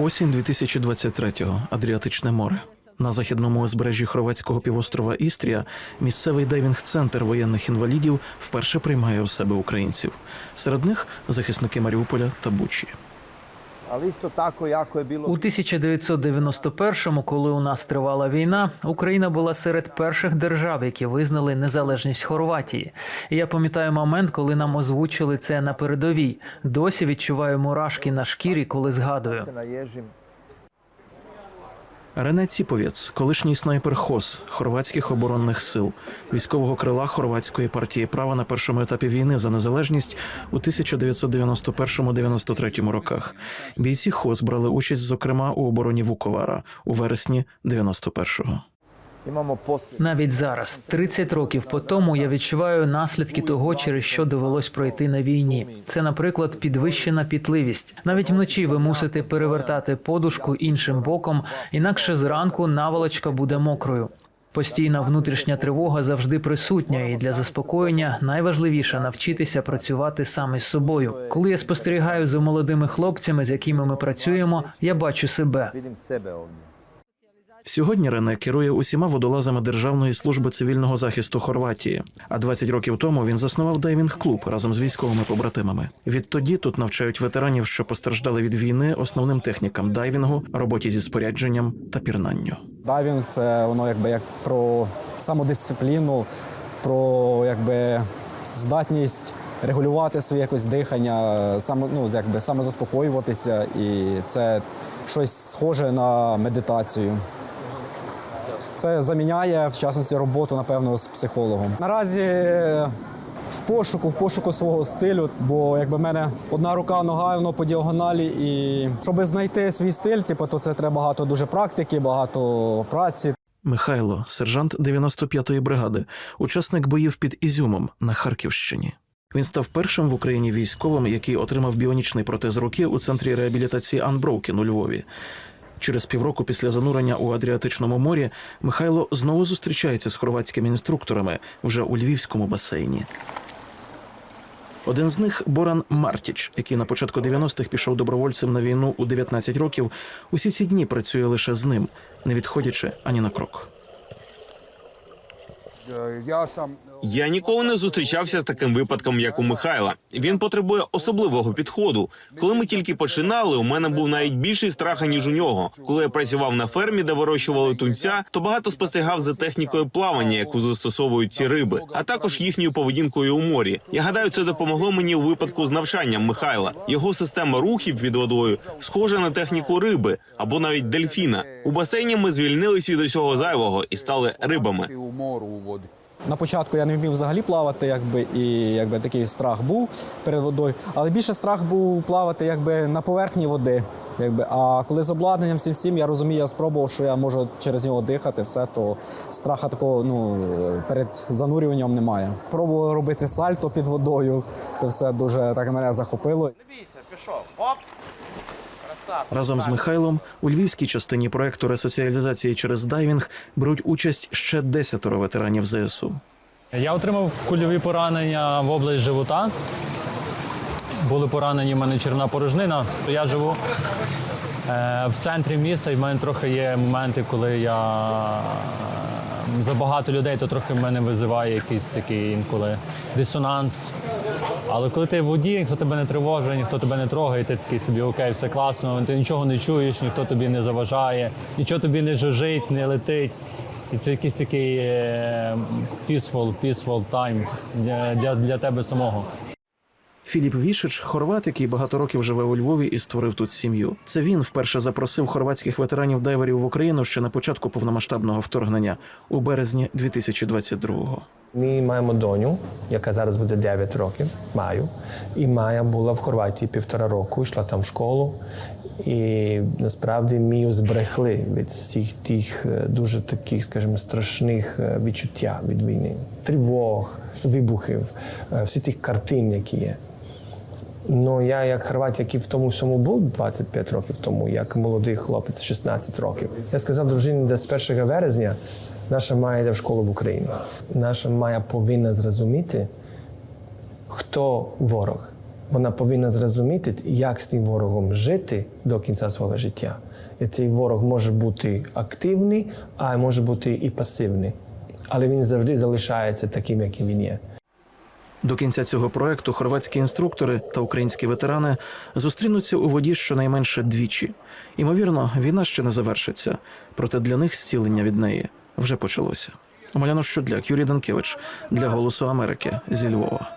Осінь 2023-го. Адріатичне море. На західному узбережжі хорватського півострова Істрія місцевий дайвінг-центр воєнних інвалідів вперше приймає у себе українців. Серед них захисники Маріуполя та Бучі. Ali істо тако, яко je bilo У 1991-му, коли у нас тривала війна, Україна була серед перших держав, які визнали незалежність Хорватії. І я пам'ятаю момент, коли нам озвучили це на передовій. Досі відчуваю мурашки на шкірі, коли згадую. Рене Ціповець, колишній снайпер ХОС хорватських оборонних сил, військового крила хорватської партії права на першому етапі війни за незалежність у 1991-93 роках. Бійці ХОС брали участь, зокрема, у обороні Вуковара у вересні 91-го. Навіть зараз, 30 років по тому, я відчуваю наслідки того, через що довелось пройти на війні. Це, наприклад, підвищена пітливість. Навіть вночі ви мусите перевертати подушку іншим боком, інакше зранку наволочка буде мокрою. Постійна внутрішня тривога завжди присутня, і для заспокоєння найважливіше навчитися працювати саме з собою. Коли я спостерігаю за молодими хлопцями, з якими ми працюємо, я бачу себе. Сьогодні Рене керує усіма водолазами Державної служби цивільного захисту Хорватії. А 20 років тому він заснував дайвінг-клуб разом з військовими побратимами. Відтоді тут навчають ветеранів, що постраждали від війни, основним технікам дайвінгу, роботі зі спорядженням та пірнанню. Дайвінг це воно якби як про самодисципліну, про якби здатність регулювати своє якось дихання, само, ну, якби самозаспокоюватися, і це щось схоже на медитацію. Це заміняє в частності роботу, напевно, з психологом. Наразі в пошуку, в пошуку свого стилю, бо якби в мене одна рука, нога, воно по діагоналі. І щоб знайти свій стиль, типу, то це треба багато дуже практики, багато праці. Михайло, сержант 95-ї бригади, учасник боїв під Ізюмом на Харківщині. Він став першим в Україні військовим, який отримав біонічний протез руки у центрі реабілітації Unbroken у Львові. Через півроку після занурення у Адріатичному морі Михайло знову зустрічається з хорватськими інструкторами вже у львівському басейні. Один з них Боран Мартіч, який на початку 90-х пішов добровольцем на війну у 19 років. Усі ці дні працює лише з ним, не відходячи ані на крок. Ja sam Я ніколи не зустрічався з таким випадком, як у Михайла. Він потребує особливого підходу. Коли ми тільки починали, у мене був навіть більший страх ніж у нього. Коли я працював на фермі, де вирощували тунця, то багато спостерігав за технікою плавання, яку застосовують ці риби, а також їхньою поведінкою у морі. Я гадаю, це допомогло мені у випадку з навчанням Михайла. Його система рухів під водою схожа на техніку риби або навіть дельфіна. У басейні ми звільнились від усього зайвого і стали рибами. На початку я не вмів взагалі плавати, якби, і якби, такий страх був перед водою. Але більше страх був плавати якби, на поверхні води. Якби. А коли з обладнанням всім всім, я розумію, я спробував, що я можу через нього дихати, все, то страха такого ну, перед занурюванням немає. Пробував робити сальто під водою. Це все дуже так мене захопило. Разом з Михайлом у львівській частині проекту ресоціалізації через дайвінг беруть участь ще десятеро ветеранів ЗСУ. Я отримав кульові поранення в область живота. Були поранені в мене черна порожнина. Я живу е, в центрі міста, і в мене трохи є моменти, коли я е, забагато людей, то трохи в мене визиває якийсь такий інколи дисонанс. Але коли ти в воді, ніхто тебе не тривожить, ніхто тебе не трогає, ти такий собі окей, все класно, ти нічого не чуєш, ніхто тобі не заважає, нічого тобі не жужить, не летить. І це якийсь такий е, peaceful, peaceful time для, для тебе самого. Філіп Вішич, хорват, який багато років живе у Львові і створив тут сім'ю. Це він вперше запросив хорватських ветеранів дайверів в Україну ще на початку повномасштабного вторгнення у березні 2022-го. Ми маємо доню, яка зараз буде 9 років, маю. І Майя була в Хорватії півтора року, йшла там в школу. І насправді мію зберегли від всіх тих е, дуже таких, скажімо, страшних е, відчуття від війни, тривог, вибухів, е, всі тих картин, які є. Ну, я як хорват, який в тому всьому був 25 років тому, як молодий хлопець 16 років. Я сказав дружині, де з 1 березня наша Майя йде в школу в Україну. Наша Майя повинна зрозуміти, хто ворог. Вона повинна зрозуміти, як з тим ворогом жити до кінця свого життя. І цей ворог може бути активний, а може бути і пасивний. Але він завжди залишається таким, яким він є. До кінця цього проекту хорватські інструктори та українські ветерани зустрінуться у воді щонайменше двічі. Імовірно, війна ще не завершиться, проте для них зцілення від неї вже почалося. Маляно Щудляк, Юрій Данкевич для Голосу Америки зі Львова.